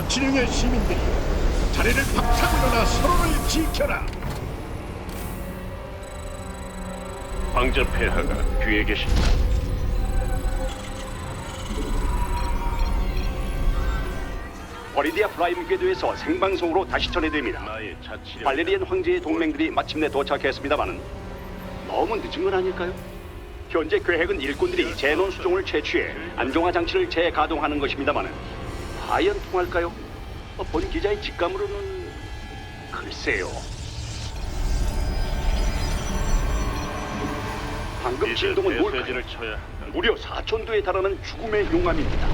자치령의 시민들이 자리를 박차고 일어나 서로를 지켜라. 황제 폐하가 뒤에 계신다. 버리디아 프라임 궤도에서 생방송으로 다시 전해드립니다. 나의 자치령. 발레리안 황제의 동맹들이 마침내 도착했습니다만은 너무 늦은 건 아닐까요? 현재 계획은 일꾼들이 제논 수종을 채취해 안정화 장치를 재가동하는 것입니다만은 과연 통할까요? 어, 본 기자의 직감으로는 글쎄요. 방금 진동은 뭘까요? 메시지를 쳐야 한다. 무려 4천도에 달하는 죽음의 용암입니다.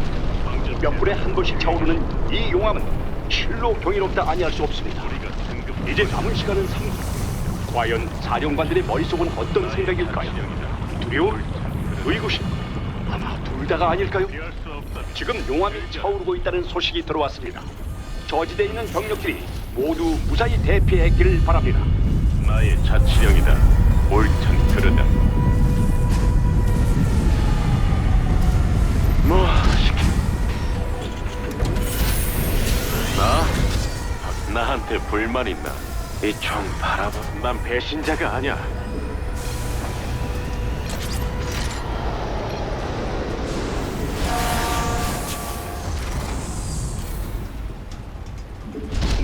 몇 분에 한 번씩 차오르는 이 용암은 실로 경이롭다 아니할 수 없습니다. 우리가 이제 남은 시간은 3분. 과연 사령관들의 머릿속은 어떤 생각일까요? 두려움? 의구심? 아마 둘 다가 아닐까요? 피할 수. 지금 용암이 차오르고 있다는 소식이 들어왔습니다. 저지대에 있는 병력들이 모두 무사히 대피했기를 바랍니다. 나의 자치령이다. 옳든 그르다. 뭐 시키. 나? 나한테 불만 있나? 이 총 바라봐. 난 배신자가 아니야.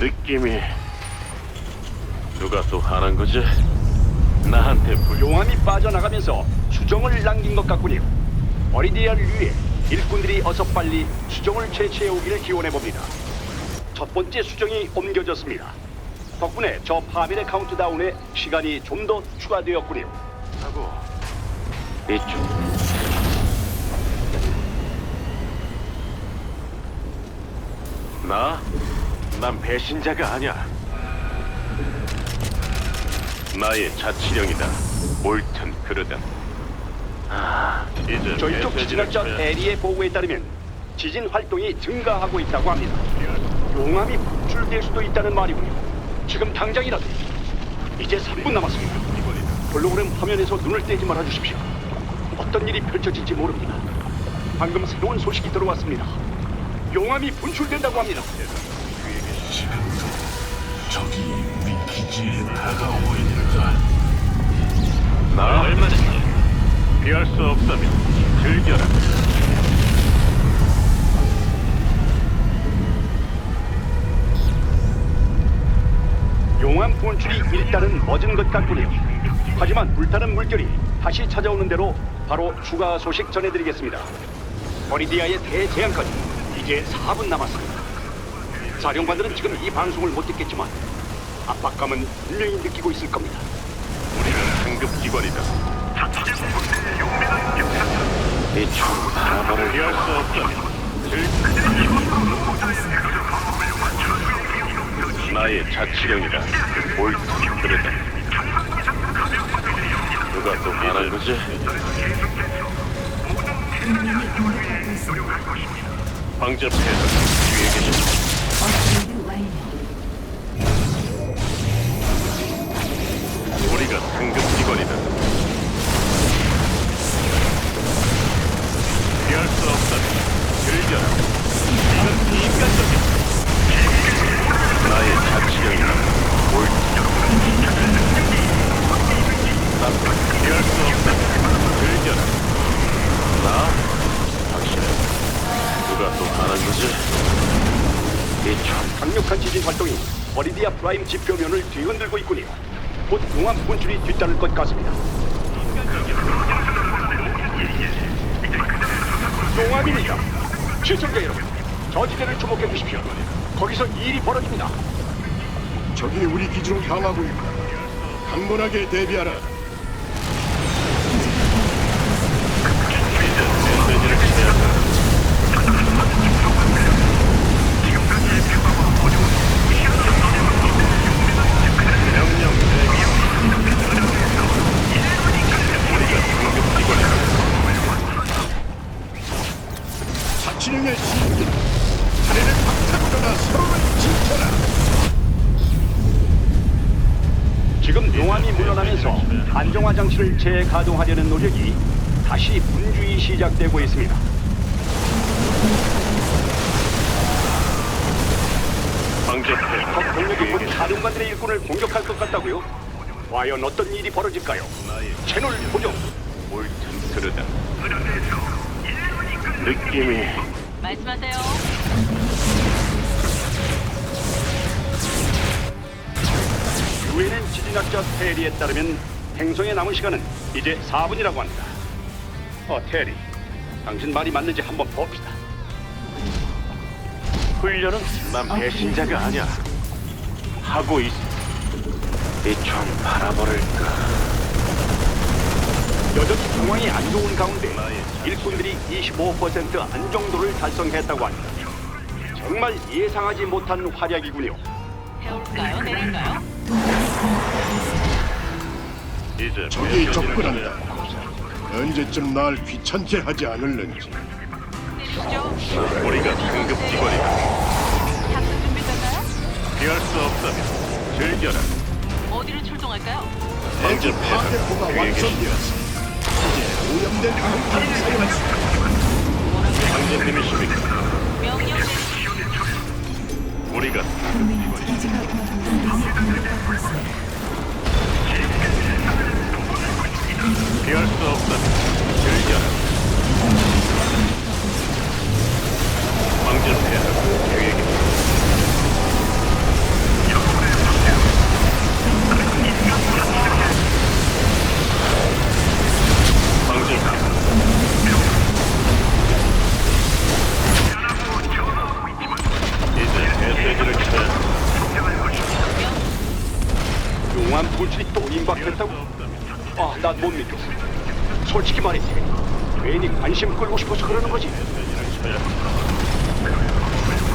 느낌이 누가 또 하는 거지? 나한테 불 용암이 빠져나가면서 수정을 남긴 것 같군요. 어리디아를 위해 일꾼들이 어서 빨리 수정을 채취해 오기를 기원해 봅니다. 첫 번째 수정이 옮겨졌습니다. 덕분에 저 파밀의 카운트다운에 시간이 좀 더 추가되었군요. 하고 이쪽 나? 난 배신자가 아니야 나의 자치령이다 옳든 그르든 아 이제 저희쪽 메시지를 쳐야 에리의 보고에 따르면 지진 활동이 증가하고 있다고 합니다. 용암이 분출될 수도 있다는 말이군요. 지금 당장이라도 이제 3분 남았습니다. 홀로그램 화면에서 눈을 떼지 말아 주십시오. 어떤 일이 펼쳐질지 모릅니다. 방금 새로운 소식이 들어왔습니다. 용암이 분출된다고 합니다. 지금도 적이 우리 기지에 다가오고 있는가? 나 얼마나 피할 수 없다면 즐겨라 용암 분출이 일단은 멎은 것 같군요. 하지만 불타는 물결이 다시 찾아오는 대로 바로 추가 소식 전해드리겠습니다. 버리디아의 대재앙까지 이제 4분 남았습니다. 사령관들은 지금 이 방송을 못 듣겠지만 압박감은 분명히 느끼고 있을 겁니다. 우리는 상급 기관이다 이총 바라보를 피할 수 없다면 즐 나의 자치령이다 옳든 그르다 누가 또 하는 거지? 황제 폐하 뒤에 계십니다 업그레이드 지표면을 뒤흔들고 있군요. 곧 용암 분출이 뒤따를 것 같습니다. 용암입니다. 시청자 여러분, 저지대를 주목해 주십시오. 거기서 일이 벌어집니다. 적이 우리 기지로 향하고 있다. 강건하게 대비하라. 물러나면서 안정화 장치를 재가동하려는 노력이 다시 분주히 시작되고 있습니다. 적 병력이 곧 사령관들의 일꾼을 공격할 것 같다고요? 과연 어떤 일이 벌어질까요? 채널 고정. 옳든 그르다 느낌이 말씀하세요. 유엔엔 지진학자 테리에 따르면 행성에 남은 시간은 이제 4분이라고 합니다. 어, 테리. 당신 말이 맞는지 한번 봅시다. 훈련은 난 배신자가 아니야 하고 있어 이총 바라버릴까 여전히 상황이 안 좋은 가운데 일꾼들이 25% 안정도를 달성했다고 합니다. 정말 예상하지 못한 활약이군요. 배울까요? 내릴까요? 이제 적이 접근한다. 언제쯤 날 귀찮게 하지 않을는지. 내리시죠. 우리가 상급 기관이다 탑승 준비됐나요? 피할 수 없다면 즐겨라 어디를 출동할까요? 대지 파괴포가 완성되었어. 이제 오염된 강탄을 사용할 수 있다. 황제님이십니까 임박했다고? 아, 난 못 믿겠어. 솔직히 말해. 괜히 관심 끌고 싶어서 그러는 거지.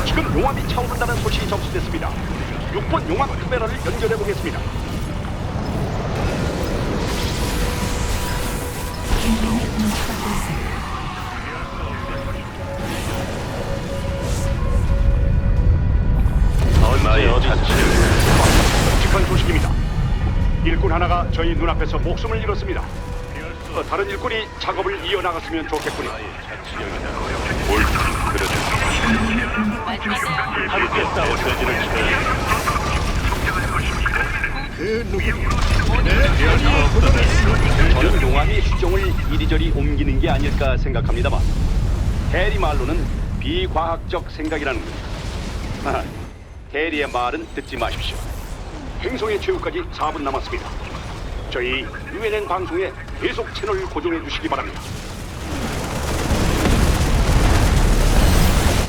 지금 용암이 차오른다는 소식이 접수됐습니다. 6번 용암 카메라를 연결해 보겠습니다. 일꾼 하나가 저희 눈앞에서 목숨을 잃었습니다. 어, 다른 일꾼이 작업을 이어나갔으면 좋겠군요. 저는 용암이 수종을 이리저리 옮기는 게 아닐까 생각합니다만 대리 말로는 비과학적 생각이라는 겁니다. 아, 대리의 말은 듣지 마십시오. 행성의 최후까지 4분 남았습니다. 저희 UNN 방송에 계속 채널 고정해 주시기 바랍니다.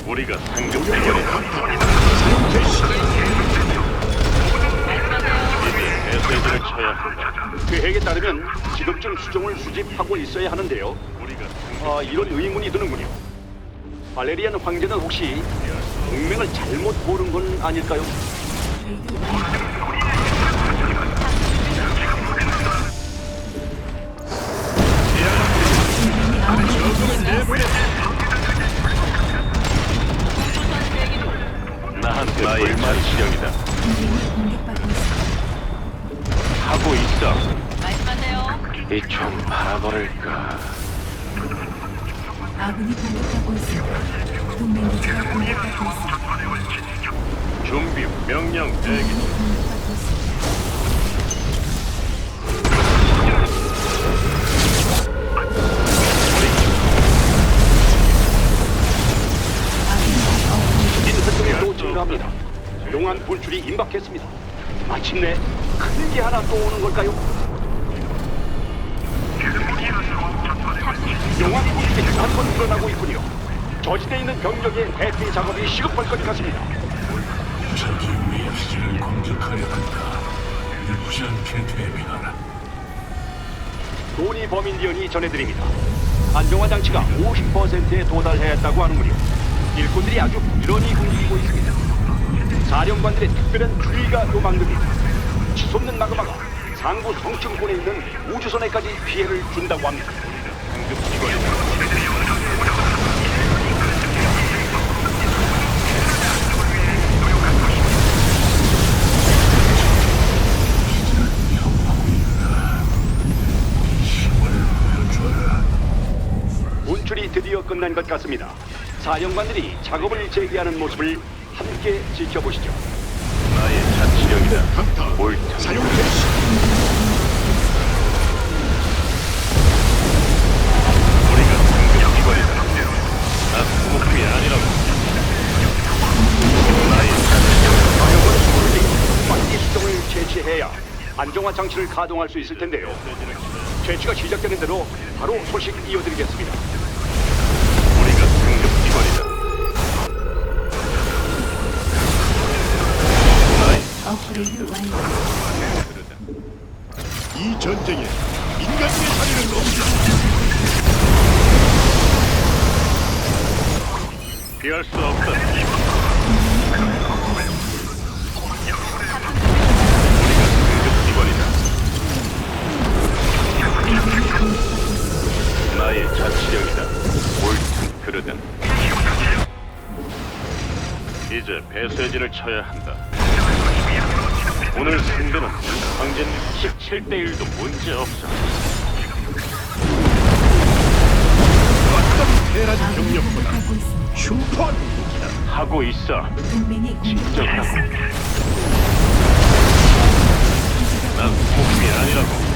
우리가 상급 기관이다 배세지를 쳐야 한다 계획에 따르면 지금쯤 수종을 수집하고 있어야 하는데요. 우리가 아, 이런 의문이 드는군요. 발레리안 황제는 혹시 동맹을 잘못 고른 건 아닐까요? 아 일부지 않게 대비하라. 도니 범인디언이 전해드립니다. 안정화 장치가 50%에 도달했다고 하는군요. 일꾼들이 아주 부지런히 움직이고 있습니다. 사령관들의 특별한 주의가 요망됩니다. 치솟는 마그마가 상부 성층권에 있는 우주선에까지 피해를 준다고 합니다. 기관이다 끝난 것 같습니다. 사령관들이 작업을 재개하는 모습을 함께 지켜보시죠. 나의 자치령이다. 강타 옳든 사용 개시 채취해야 안정화 장치를 가동할 수 있을 텐데요. 채취가 시작되는 대로 바로 소식 이어드리겠습니다. 이 전쟁에 인간의 자리를 넘기지 피할 수 없다. 우리가 상급 기관이다. 나의 자치령이다. 옳든 그르든. 이제 배쇄진을 쳐야 한다. 오늘 상대는 황제님 17대 1도 문제 없어. 어떤 대란 병력보다 하고 있습니다. 슈퍼 하고 있어. 동맹이 공격받고 있습니다. 난 소금이 아니라고.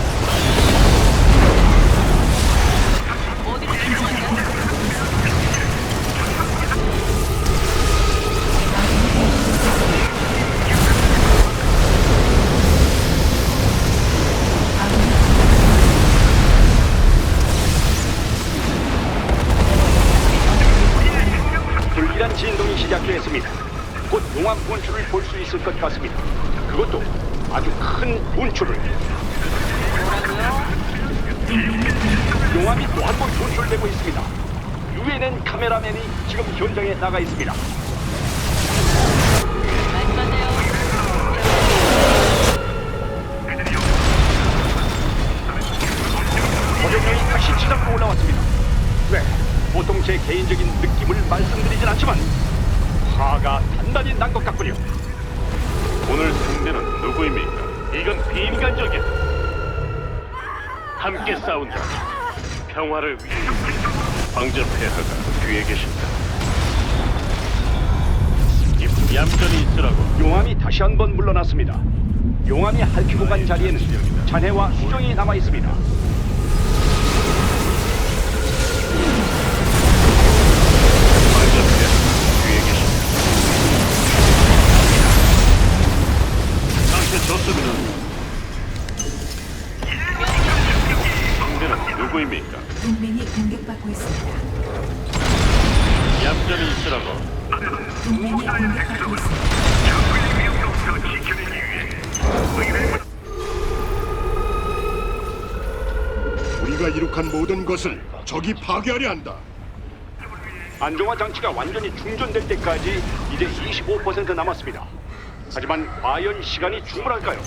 번 분출되고 있습니다. 유엔엔 카메라맨이 지금 현장에 나가 있습니다. 고정령이 다시 지상으로 올라왔습니다. 네, 보통 제 개인적인 느낌을 말씀드리진 않지만 화가 단단히 난 것 같군요. 오늘 상대는 누구입니까? 이건 비인간적이야. 함께 싸운다. 평화를 위해. 황제 폐하가 뒤에 계신다. 이 얌전히 있으라고. 용암이 다시 한 번 물러났습니다. 용암이 핥히고 간 자리에는 잔해와 수정이 남아 있습니다. 공격받고 있습니다. 얌전히 있으라고. 동맹이 공격받고 있습니다. 우리가 이룩한 모든 것을 적이 파괴하려 한다 안정화 장치가 완전히 충전될 때까지 이제 25% 남았습니다. 하지만 과연 시간이 충분할까요?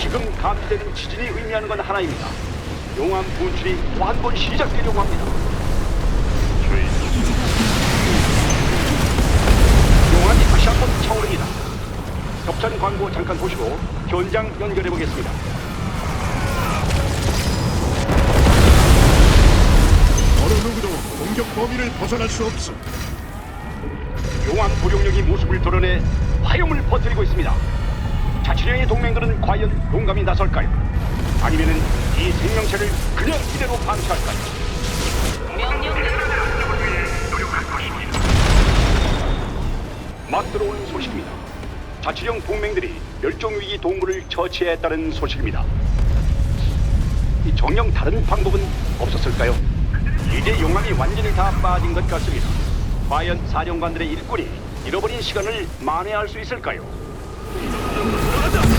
지금 감지되는 지진이 의미하는 건 하나입니다. 용암 분출이 또 한 번 시작되려고 합니다. 용암이 다시 한 번 차오릅니다. 겹찬 광고 잠깐 보시고 현장 연결해 보겠습니다. 어느 누구도 공격 범위를 벗어날 수 없어 용암 부룡령이 모습을 드러내 화염을 퍼뜨리고 있습니다. 자치령의 동맹들은 과연 용감히 나설까요? 아니면은 이 생명체를 그냥 이대로 방치할까요? 막 들어오는 소식입니다. 자치령 동맹들이 멸종위기 동물을 처치했다는 소식입니다. 이 정령 다른 방법은 없었을까요? 이제 용암이 완전히 다 빠진 것 같습니다. 과연 사령관들의 일꾼이 잃어버린 시간을 만회할 수 있을까요? 전력으로 돌아간다.